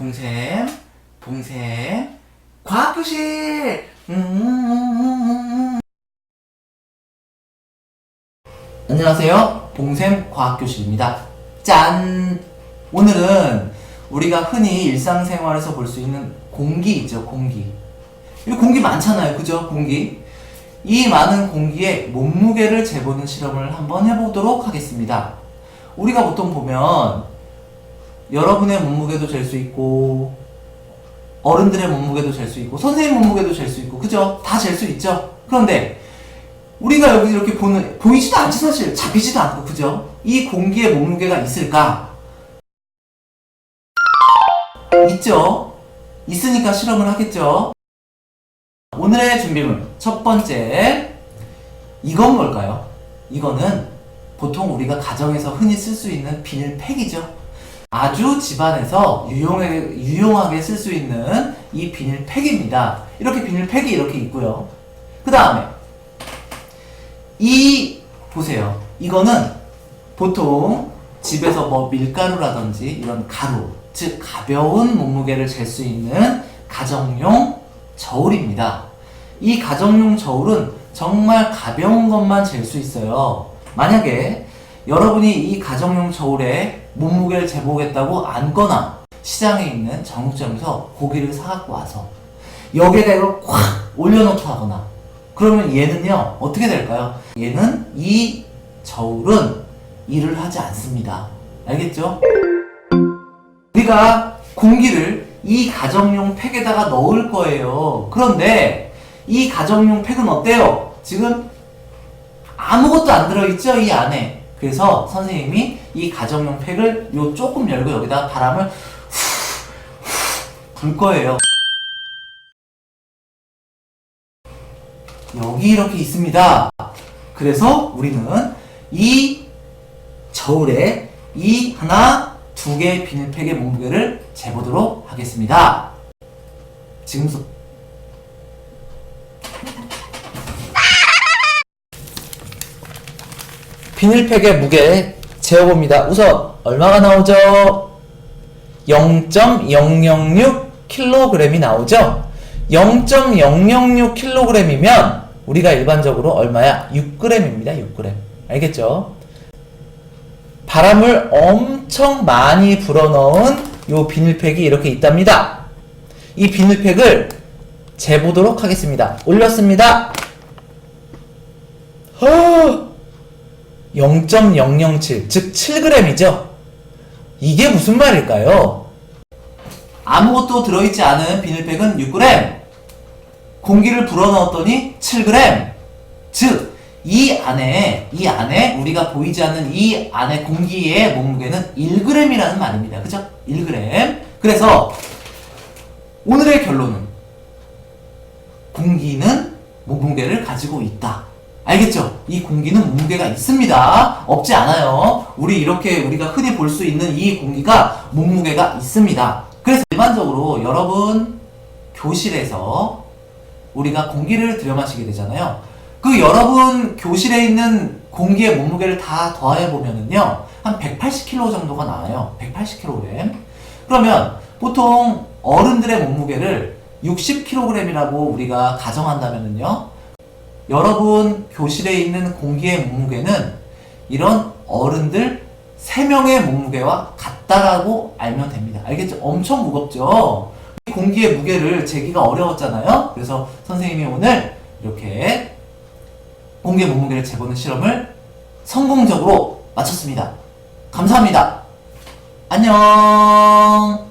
봉샘, 봉샘, 과학교실! 음. 안녕하세요. 봉샘 과학교실입니다. 짠! 오늘은 우리가 흔히 일상생활에서 볼 수 있는 공기 있죠, 공기. 이 공기 많잖아요, 그죠? 공기. 이 많은 공기의 몸무게를 재보는 실험을 한번 해보도록 하겠습니다. 우리가 보통 보면 여러분의 몸무게도 잴 수 있고 어른들의 몸무게도 잴 수 있고 선생님 몸무게도 잴 수 있고 그죠? 다 잴 수 있죠? 그런데 우리가 여기 이렇게 보는 보이지도 않지 사실 잡히지도 않고 그죠? 이 공기의 몸무게가 있을까? 있죠? 있으니까 실험을 하겠죠? 오늘의 준비물 첫 번째 이건 뭘까요? 이거는 보통 우리가 가정에서 흔히 쓸 수 있는 비닐팩이죠. 아주 집안에서 유용하게, 유용하게 쓸 수 있는 이 비닐팩입니다. 이렇게 비닐팩이 이렇게 있고요. 그 다음에 이 보세요. 이거는 보통 집에서 뭐 밀가루라든지 이런 가루, 즉 가벼운 몸무게를 잴 수 있는 가정용 저울입니다. 이 가정용 저울은 정말 가벼운 것만 잴 수 있어요. 만약에 여러분이 이 가정용 저울에 몸무게를 재보겠다고 앉거나 시장에 있는 정육점에서 고기를 사갖고 와서 여기에다 이걸 콱 올려놓고 하거나 그러면 얘는요 어떻게 될까요? 얘는 이 저울은 일을 하지 않습니다. 알겠죠? 우리가 공기를 이 가정용 팩에다가 넣을 거예요. 그런데 이 가정용 팩은 어때요? 지금 아무것도 안 들어있죠? 이 안에. 그래서 선생님이 이 가정용 팩을 요 조금 열고 여기다가 바람을 후, 불 거예요. 여기 이렇게 있습니다. 그래서 우리는 이 저울에 이 하나, 두 개의 비닐팩의 몸무게를 재보도록 하겠습니다. 지금부터 비닐팩의 무게 재어봅니다. 우선 얼마가 나오죠? 0.006kg이 나오죠? 0.006kg이면 우리가 일반적으로 얼마야? 6g입니다. 6g. 알겠죠? 바람을 엄청 많이 불어넣은 요 비닐팩이 이렇게 있답니다. 이 비닐팩을 재보도록 하겠습니다. 올렸습니다. 허! 0.007, 즉 7g이죠. 이게 무슨 말일까요? 아무것도 들어있지 않은 비닐팩은 6g, 공기를 불어넣었더니 7g. 즉, 이 안에, 이 안에 우리가 보이지 않는 이 안에 공기의 몸무게는 1g이라는 말입니다. 그죠? 1g. 그래서 오늘의 결론은 공기는 몸무게를 가지고 있다. 알겠죠? 이 공기는 몸무게가 있습니다. 없지 않아요. 우리 이렇게 우리가 흔히 볼 수 있는 이 공기가 몸무게가 있습니다. 그래서 일반적으로 여러분 교실에서 우리가 공기를 들여 마시게 되잖아요. 그 여러분 교실에 있는 공기의 몸무게를 다 더해 보면은요. 한 180kg 정도가 나와요. 180kg. 그러면 보통 어른들의 몸무게를 60kg이라고 우리가 가정한다면은요. 여러분 교실에 있는 공기의 몸무게는 이런 어른들 3명의 몸무게와 같다라고 알면 됩니다. 알겠죠? 엄청 무겁죠? 이 공기의 무게를 재기가 어려웠잖아요? 그래서 선생님이 오늘 이렇게 공기의 몸무게를 재보는 실험을 성공적으로 마쳤습니다. 감사합니다. 안녕!